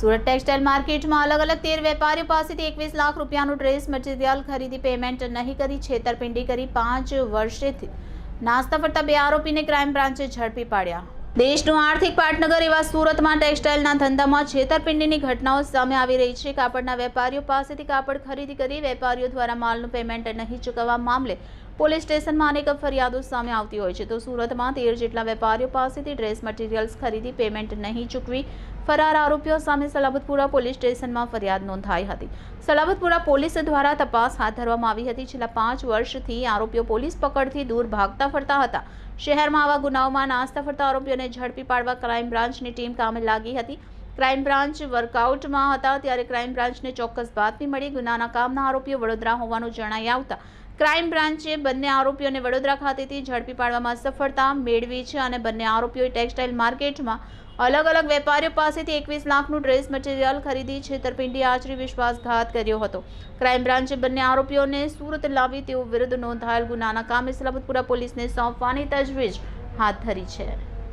Surat textile માર્કેટમાં અલગ અલગ તેર વેપારીઓ પાસેથી એકવીસ લાખ રૂપિયાનું ડ્રેસ મટીરિયલ ખરીદી પેમેન્ટ નહીં કરી, છેતરપિંડી કરી પાંચ વર્ષેથી. નાસ્તા ફરતા બે આરોપીને ક્રાઇમ બ્રાન્ચે ઝડપી પાડ્યા. દેશનું આર્થિક પાટનગર એવા સુરતમાં ટેક્સટાઇલના ધંધામાં છેતરપિંડીની ઘટનાઓ સામે આવી રહી છે. કાપડના વેપારીઓ પાસેથી કાપડ ખરીદી કરી વેપારીઓ દ્વારા માલનું પેમેન્ટ નહીં ચૂકવવા મામલે પોલીસ સ્ટેશનમાં અનેક ફરિયાદો સામે આવતી હોય છે. તો સુરતમાં તેર જેટલા વેપારીઓ પાસેથી ડ્રેસ મટીરિયલ્સ ખરીદી પેમેન્ટ નહીં ચૂકવી ફરાર આરોપીઓ સામે સલાબતપુરા પોલીસ સ્ટેશનમાં ફરિયાદ નોંધાઈ હતી. સલાબતપુરા પોલીસ દ્વારા તપાસ હાથ ધરવામાં આવી હતી. છેલ્લા પાંચ વર્ષથી આરોપીઓ પોલીસ પકડથી દૂર ભાગતા ફરતા હતા. શહેરમાં આવા ગુનાઓમાં નાસ્તા ફરતા આરોપીઓને ઝડપી પાડવા ક્રાઇમ બ્રાન્ચની ટીમ કામે લાગી હતી. ક્રાઇમ બ્રાન્ચ વર્કઆઉટમાં હતા. ત્યારે ક્રાઇમ બ્રાન્ચને ચોક્કસ બાતમી મળી. ગુનાના કામના આરોપીઓ વડોદરા હોવાનું જણાઈ આવતા ક્રાઇમ બ્રાન્ચે બંને આરોપીઓને વડોદરા ખાતેથી ઝડપી પાડવામાં સફળતા મેળવી છે અને બંને આરોપીઓએ ટેક્સટાઇલ માર્કેટમાં અલગ અલગ વેપારીઓ પાસેથી એકવીસ લાખનું ડ્રેસ મટીરિયલ ખરીદી છેતરપિંડી આચરી વિશ્વાસઘાત કર્યો હતો. ક્રાઇમ બ્રાન્ચે બંને આરોપીઓને સુરત લાવી તેઓ વિરુદ્ધ નોંધાયેલ ગુનાના કામે સલાબતપુરા પોલીસને સોંપવાની તજવીજ હાથ ધરી છે.